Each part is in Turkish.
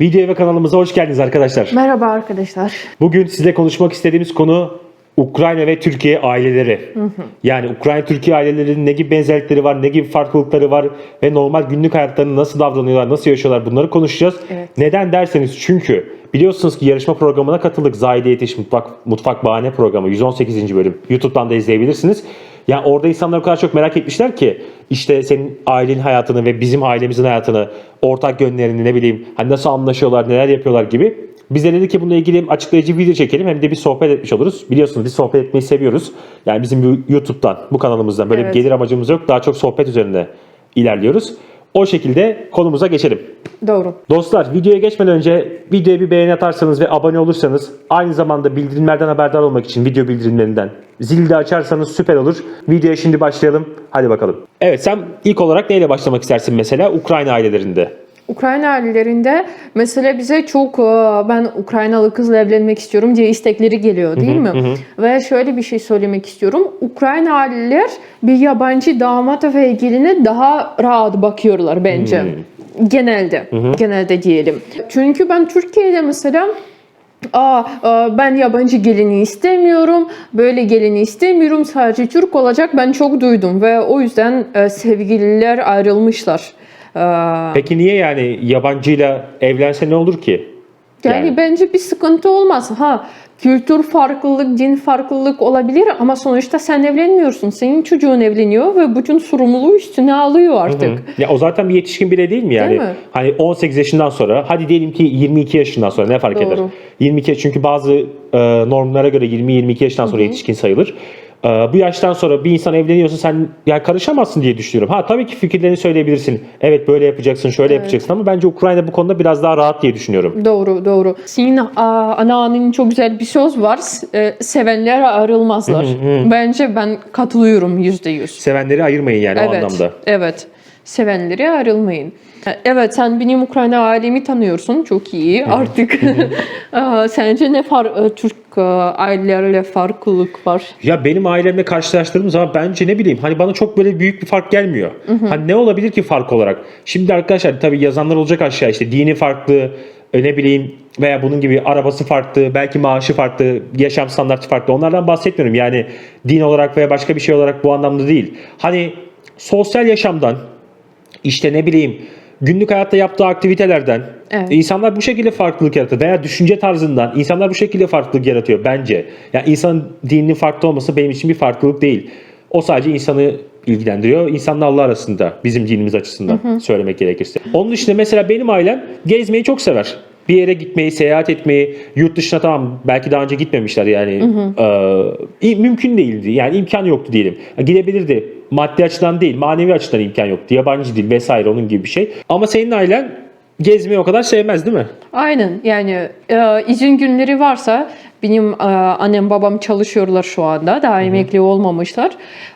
Video ve kanalımıza hoş geldiniz arkadaşlar. Merhaba arkadaşlar. Bugün sizinle konuşmak istediğimiz konu Ukrayna ve Türkiye aileleri. Yani Ukrayna-Türkiye ailelerinin ne gibi benzerlikleri var, ne gibi farklılıkları var ve normal günlük hayatlarını nasıl davranıyorlar, nasıl yaşıyorlar bunları konuşacağız. Evet. Neden derseniz çünkü biliyorsunuz ki yarışma programına katıldık. Zahide Yetiş Mutfak, Mutfak Bahane programı 118. bölüm. YouTube'dan da izleyebilirsiniz. Yani orada insanlar o kadar çok merak etmişler ki işte senin ailenin hayatını ve bizim ailemizin hayatını, ortak yönlerini ne bileyim hani nasıl anlaşıyorlar, neler yapıyorlar gibi. Biz de dedik ki bununla ilgili hem açıklayıcı bir video çekelim hem de bir sohbet etmiş oluruz. Biliyorsunuz biz sohbet etmeyi seviyoruz. Yani bizim YouTube'dan, bu kanalımızdan böyle Evet. bir gelir amacımız yok. Daha çok sohbet üzerine ilerliyoruz. O şekilde konumuza geçelim. Doğru. Dostlar videoya geçmeden önce videoya bir beğeni atarsanız ve abone olursanız aynı zamanda bildirimlerden haberdar olmak için video bildirimlerinden zili de açarsanız süper olur. Videoya şimdi başlayalım. Hadi bakalım. Evet sen ilk olarak neyle başlamak istersin mesela Ukrayna ailelerinde? Ukrayna ailelerinde mesela bize çok ben Ukraynalı kızla evlenmek istiyorum diye istekleri geliyor değil mi? Ve şöyle bir şey söylemek istiyorum. Ukrayna aileler bir yabancı damat ve geline daha rahat bakıyorlar bence. Genelde. Genelde diyelim. Çünkü ben Türkiye'de mesela Aa, aa, ben yabancı gelini istemiyorum, böyle gelini istemiyorum, sadece Türk olacak ben çok duydum ve o yüzden e, sevgililer ayrılmışlar. Aa, Peki niye yani yabancıyla evlense ne olur ki? yani, Yani- bence bir sıkıntı olmaz. Ha kültür farklılık, din farklılık olabilir ama sonuçta sen evlenmiyorsun. Senin çocuğun evleniyor ve bütün sorumluluğu üstüne alıyor artık. Ya o zaten bir yetişkin birey değil mi yani? Değil mi? Hani 18 yaşından sonra hadi diyelim ki 22 yaşından sonra ne fark Doğru. eder? 22 çünkü bazı e, normlara göre 20-22 yaşından sonra yetişkin sayılır. E, bu yaştan sonra bir insan evleniyorsa sen yani karışamazsın diye düşünüyorum. Ha tabii ki fikirlerini söyleyebilirsin. Evet böyle yapacaksın, şöyle yapacaksın ama bence Ukrayna bu konuda biraz daha rahat diye düşünüyorum. Doğru doğru. Senin anneannenin çok güzel bir söz var. E, sevenler ayrılmazlar. Bence ben katılıyorum yüzde yüz. Sevenleri ayırmayın yani o Evet, anlamda. evet. Sevenleri ayrılmayın. Evet sen benim Ukrayna ailemi tanıyorsun çok iyi artık. Aa, Sence ne far e, Türk e, ailelerle farklılık var? Ya benim ailemle karşılaştırdığım zaman bence ne bileyim hani bana çok böyle büyük bir fark gelmiyor. Hani ne olabilir ki fark olarak? Şimdi arkadaşlar tabii yazanlar olacak aşağı işte dini farklı, e, ne bileyim veya bunun gibi arabası farklı, belki maaşı farklı, yaşam standartı farklı. Onlardan bahsetmiyorum. Yani din olarak veya başka bir şey olarak bu anlamda değil. Hani sosyal yaşamdan işte ne bileyim günlük hayatta yaptığı aktivitelerden Evet. insanlar bu şekilde farklılık yaratıyor veya düşünce tarzından insanlar bu şekilde farklılık yaratıyor bence. Yani insanın dininin farklı olması benim için bir farklılık değil. O sadece insanı ilgilendiriyor. İnsanla Allah arasında bizim dinimiz açısından söylemek gerekirse. Onun dışında mesela benim ailem gezmeyi çok sever. Bir yere gitmeyi, seyahat etmeyi, yurt dışına tamam belki daha önce gitmemişler yani Ee, mümkün değildi. Yani imkan yoktu diyelim. Gidebilirdi. Maddi açıdan değil, manevi açıdan imkan yoktu. Yabancı dil vesaire onun gibi bir şey. Ama senin ailen gezmeyi o kadar sevmez değil mi? Aynen yani e, izin günleri varsa benim e, annem babam çalışıyorlar şu anda daha emekli olmamışlar.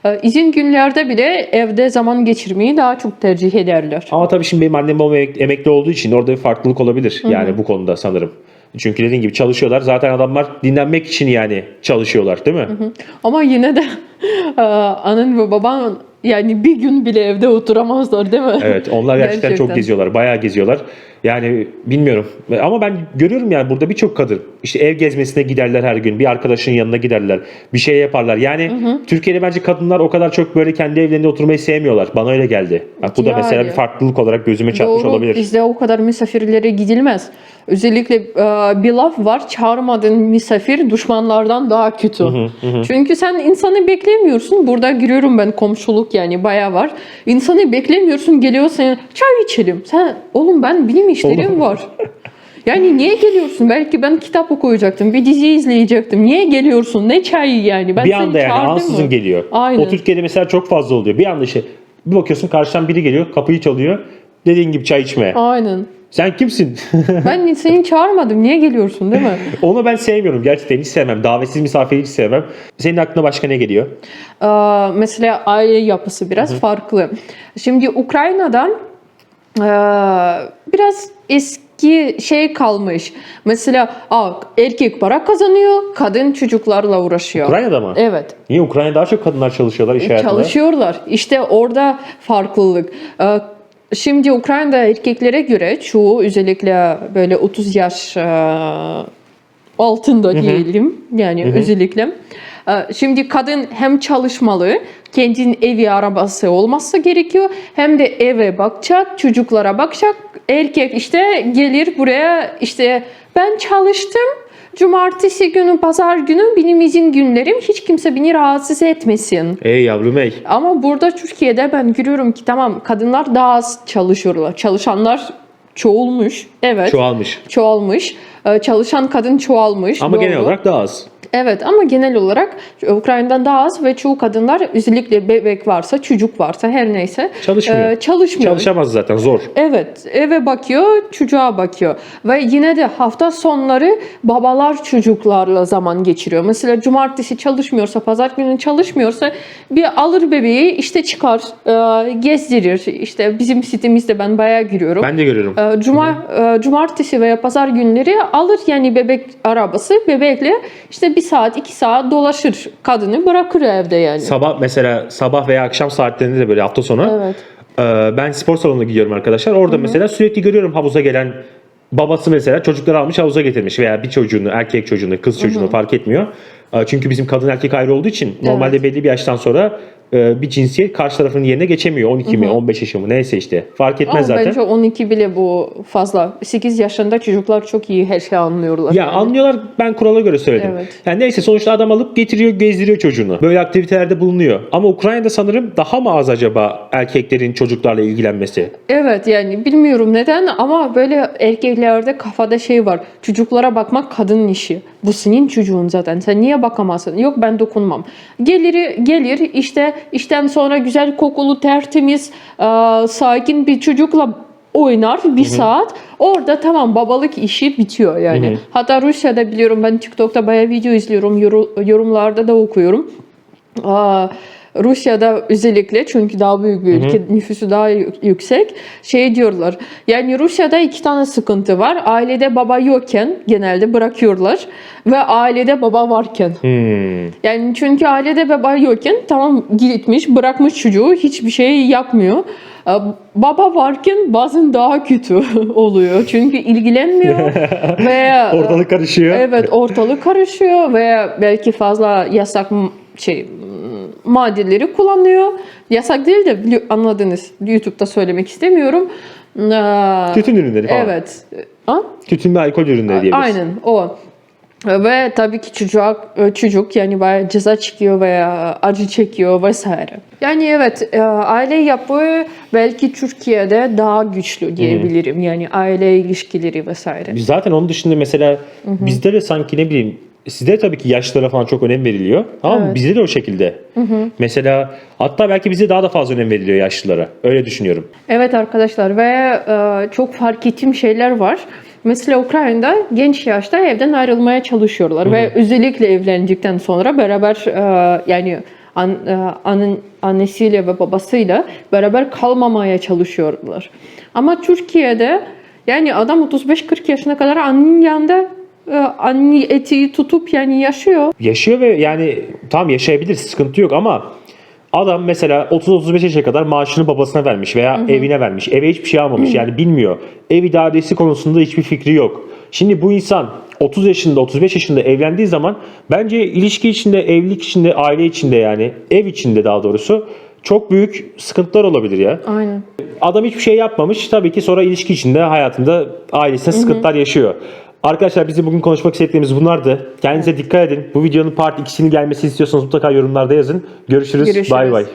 E, izin günlerde bile evde zaman geçirmeyi daha çok tercih ederler. Ama tabii şimdi benim annem babam emek- emekli olduğu için orada bir farklılık olabilir. Yani bu konuda sanırım. Çünkü dediğin gibi çalışıyorlar. Zaten adamlar dinlenmek için yani çalışıyorlar değil mi? Ama yine de e, annen ve baban yani bir gün bile evde oturamazlar değil mi? Evet onlar gerçekten, çok geziyorlar. Bayağı geziyorlar. Yani bilmiyorum. Ama ben görüyorum yani burada birçok kadın işte ev gezmesine giderler her gün. Bir arkadaşın yanına giderler. Bir şey yaparlar. Yani Türkiye'de bence kadınlar o kadar çok böyle kendi evlerinde oturmayı sevmiyorlar. Bana öyle geldi. Bak bu da Yani. mesela bir farklılık olarak gözüme çarpmış Doğru. olabilir. Bizde o kadar misafirlere gidilmez. Özellikle e, bir laf var. Çağırmadığın misafir düşmanlardan daha kötü. Çünkü sen insanı beklemiyorsun. Burada giriyorum ben komşuluk yani bayağı var. İnsanı beklemiyorsun geliyor sen çay içelim. Sen oğlum ben bilim işlerim var. Yani niye geliyorsun? Belki ben kitap okuyacaktım, bir dizi izleyecektim. Niye geliyorsun? Ne çayı yani? Ben bir anda yani ansızın mı? geliyor. Aynen. O Türkiye'de mesela çok fazla oluyor. Bir anda işte bir bakıyorsun karşıdan biri geliyor, kapıyı çalıyor. Dediğin gibi çay içmeye. Aynen. Sen kimsin? Ben seni çağırmadım. Niye geliyorsun değil mi? Onu ben sevmiyorum. Gerçekten hiç sevmem. Davetsiz misafiri hiç sevmem. Senin aklına başka ne geliyor? Ee, mesela aile yapısı biraz farklı. Şimdi Ukrayna'dan ee, biraz eski şey kalmış. Mesela aa, erkek para kazanıyor, kadın çocuklarla uğraşıyor. Ukrayna'da mı? Evet. Niye Ukrayna'da daha çok kadınlar çalışıyorlar iş hayatında? Çalışıyorlar. İşte orada farklılık. Ee, Şimdi Ukrayna'da erkeklere göre çoğu özellikle böyle 30 yaş e, altında diyelim yani özellikle. E, Şimdi kadın hem çalışmalı, kendinin evi arabası olması gerekiyor. Hem de eve bakacak, çocuklara bakacak. Erkek işte gelir buraya işte ben çalıştım. Cumartesi günü, pazar günü benim izin günlerim. Hiç kimse beni rahatsız etmesin. Ey yavrum ey. Ama burada Türkiye'de ben görüyorum ki tamam kadınlar daha az çalışıyorlar. Çalışanlar çoğulmuş. Evet. Çoğalmış. çoğalmış. Ee, Çalışan kadın çoğalmış. Ama genel doğru. olarak daha az. Evet ama genel olarak Ukrayna'dan daha az ve çoğu kadınlar özellikle bebek varsa, çocuk varsa her neyse Çalışmıyor. e, çalışmıyor. Çalışamaz zaten zor. Evet, eve bakıyor, çocuğa bakıyor. Ve yine de hafta sonları babalar çocuklarla zaman geçiriyor. Mesela cumartesi çalışmıyorsa, pazar günü çalışmıyorsa bir alır bebeği işte çıkar, e, gezdirir. İşte bizim sitemizde ben bayağı giriyorum. Ben de görüyorum. E, Cuma, e, cumartesi veya pazar günleri alır yani bebek arabası bebekle işte bir saat iki saat dolaşır kadını bırakır evde yani. Sabah mesela sabah veya akşam saatlerinde de böyle hafta sonu Evet. Ee, ben spor salonuna gidiyorum arkadaşlar. Orada mesela sürekli görüyorum havuza gelen babası mesela çocukları almış havuza getirmiş veya bir çocuğunu, erkek çocuğunu, kız çocuğunu fark etmiyor. Ee, Çünkü bizim kadın erkek ayrı olduğu için normalde belli bir yaştan sonra e, bir cinsiyet karşı tarafının yerine geçemiyor. 12 mi, 15 yaşı mı neyse işte. Fark etmez Ama zaten. bence 12 bile bu fazla. 8 yaşında çocuklar çok iyi her şeyi anlıyorlar. Ya yani. anlıyorlar ben kurala göre söyledim. Evet. Yani neyse sonuçta adam alıp getiriyor gezdiriyor çocuğunu. Böyle aktivitelerde bulunuyor. Ama Ukrayna'da sanırım daha mı az acaba erkeklerin çocuklarla ilgilenmesi? Evet yani bilmiyorum neden ama böyle erkeklerde kafada şey var. Çocuklara bakmak kadının işi. Bu senin çocuğun zaten. Sen niye bakamazsın? Yok ben dokunmam. Gelir gelir işte işten sonra güzel kokulu tertemiz e, sakin bir çocukla oynar bir saat. Orada tamam babalık işi bitiyor yani. Hatta Rusya'da biliyorum ben TikTok'ta bayağı video izliyorum. yoru- yorumlarda da okuyorum. Aa, Rusya'da özellikle çünkü daha büyük bir ülke nüfusu daha yü- yüksek şey diyorlar. Yani Rusya'da iki tane sıkıntı var. Ailede baba yokken genelde bırakıyorlar ve ailede baba varken. Hmm. Yani çünkü ailede baba yokken tamam gitmiş bırakmış çocuğu hiçbir şey yapmıyor. Ee, Baba varken bazen daha kötü oluyor. Çünkü ilgilenmiyor ve Ortalık karışıyor. Evet ortalık karışıyor ve belki fazla yasak şey m- maddeleri kullanıyor. Yasak değil de anladınız. YouTube'da söylemek istemiyorum. Ee, Tütün ürünleri falan. Evet. Ha? Tütün ve alkol ürünleri diyebiliriz. Aynen o. Ve tabii ki çocuk, çocuk yani bayağı ceza çekiyor veya acı çekiyor vesaire. Yani evet e, aile yapı belki Türkiye'de daha güçlü diyebilirim. Yani aile ilişkileri vesaire. Zaten onun dışında mesela bizde de sanki ne bileyim sizde tabii ki yaşlara falan çok önem veriliyor. Ama Evet. bizde de o şekilde. Mesela hatta belki bize daha da fazla önem veriliyor yaşlılara. Öyle düşünüyorum. Evet arkadaşlar ve e, çok fark ettiğim şeyler var. Mesela Ukrayna'da genç yaşta evden ayrılmaya çalışıyorlar ve özellikle evlendikten sonra beraber e, yani an, e, anın, annesiyle ve babasıyla beraber kalmamaya çalışıyorlar. Ama Türkiye'de yani adam 35-40 yaşına kadar annenin yanında anne etiği tutup yani yaşıyor. Yaşıyor ve yani tam yaşayabilir sıkıntı yok ama adam mesela 30-35 yaşa kadar maaşını babasına vermiş veya evine vermiş. Eve hiçbir şey almamış yani bilmiyor. Ev idaresi konusunda hiçbir fikri yok. Şimdi bu insan 30 yaşında 35 yaşında evlendiği zaman bence ilişki içinde, evlilik içinde, aile içinde yani ev içinde daha doğrusu çok büyük sıkıntılar olabilir ya. Aynen. Adam hiçbir şey yapmamış. Tabii ki sonra ilişki içinde hayatında ailesine sıkıntılar yaşıyor. Arkadaşlar bizim bugün konuşmak istediklerimiz bunlardı. Kendinize dikkat edin. Bu videonun part 2'sini gelmesini istiyorsanız mutlaka yorumlarda yazın. Görüşürüz. Görüşürüz. Bay bay.